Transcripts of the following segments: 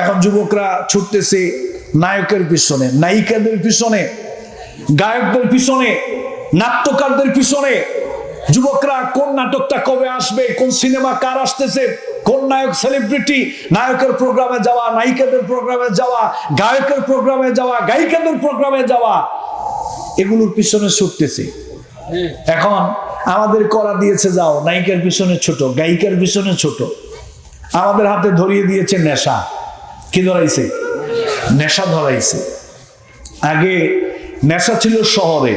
এখন যুবকরা ছুটতেছে নায়কের পিছনে, নায়িকাদের পিছনে, গায়কদের পিছনে, নাট্যকারদের পিছনে। যুবকরা কোন নাটকটা কবে আসবে, কোন সিনেমা কার আসতেছে, কোন নায়ক সেলিব্রিটি নায়কের প্রোগ্রামে যাওয়া, নায়িকাদের প্রোগ্রামে যাওয়া, গায়কের প্রোগ্রামে যাওয়া, গায়িকাদের প্রোগ্রামে যাওয়া, এগুলোর পিছনে ছুটতেছে। এখন আমাদের করা দিয়েছে যাও, নায়িকার পিছনে ছোট, গায়িকার পিছনে ছোট। আমাদের হাতে ধরিয়ে দিয়েছে নেশা। কি ধরাইছে? নেশা ধরাইছে। আগে নেশা ছিল শহরে।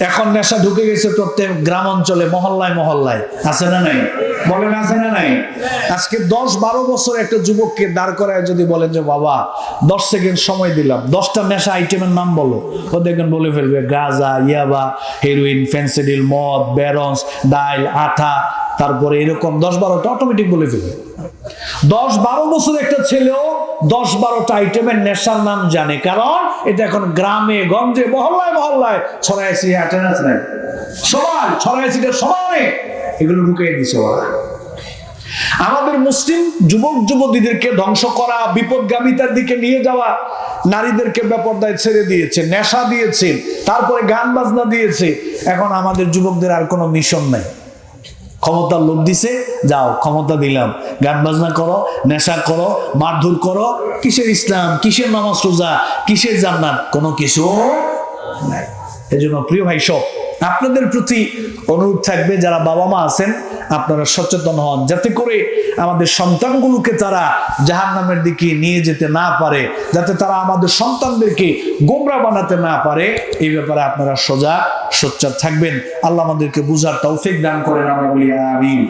এখন নেশা ঢুকে গেছে প্রত্যেক গ্রাম অঞ্চলে, মহল্লায় মহল্লায়। আছে না নাই? বলেন, আছে না নাই? আজকে দশ বারো বছর একটা যুবককে দাঁড় করায় যদি বলেন যে, বাবা, দশ সেকেন্ড সময় দিলাম। দশটা নেশা আইটেমের নাম বলো। ও দেখবেন বলে ফেলবে, গাজা, ইয়াবা হেরোইন ফেন্সিডিল মদ ব্যারন্স ডাইল আঠা, তারপরে এরকম দশ বারোটা অটোমেটিক বলে ফেলবে। দশ বারো বছর একটা ছেলেও দশ বারোটা আইটেমের নেশার নাম জানে। কারণ এটা এখন গ্রামে, গঞ্জে, মহল্লায় মহল্লায় ছড়াইছি অ্যাটেন্ডেন্স নাই সবাই ছড়াইছি সবাই। এগুলো ঢুকিয়ে দিছে ওরা। আমাদের মুসলিম যুবক, যুবতীদেরকে ধ্বংস করা, বিপদগামিতার দিকে নিয়ে যাওয়া নারীদেরকে বেপরদায় ছেড়ে দিয়েছে, নেশা দিয়েছে, তারপরে গান বাজনা দিয়েছে। এখন আমাদের যুবকদের আর কোনো মিশন নাই। ক্ষমতার লোক দিছে, যাও, ক্ষমতা দিলাম। গান বাজনা করো, নেশা করো, মারধর করো। কিসের ইসলাম? কিসের নামাজ রোজা? কিসের জান্নাত? কোনো কিছু নাই। এজন্য প্রিয় ভাই সব আপনাদের প্রতি অনুরোধ থাকবে, যারা বাবা মা আছেন, আপনারা সচেতন হন, যাতে করে আমাদের সন্তানগুলোকে তারা জাহান নামের দিকে নিয়ে যেতে না পারে, যাতে তারা আমাদের সন্তানদেরকে গোমরা বানাতে না পারে। এই ব্যাপারে আপনারা সোজা, সোচ্চার থাকবেন। আল্লাহ আমাদেরকে বুঝার তৌফিক দান করেন, আমরা বলি আমিন।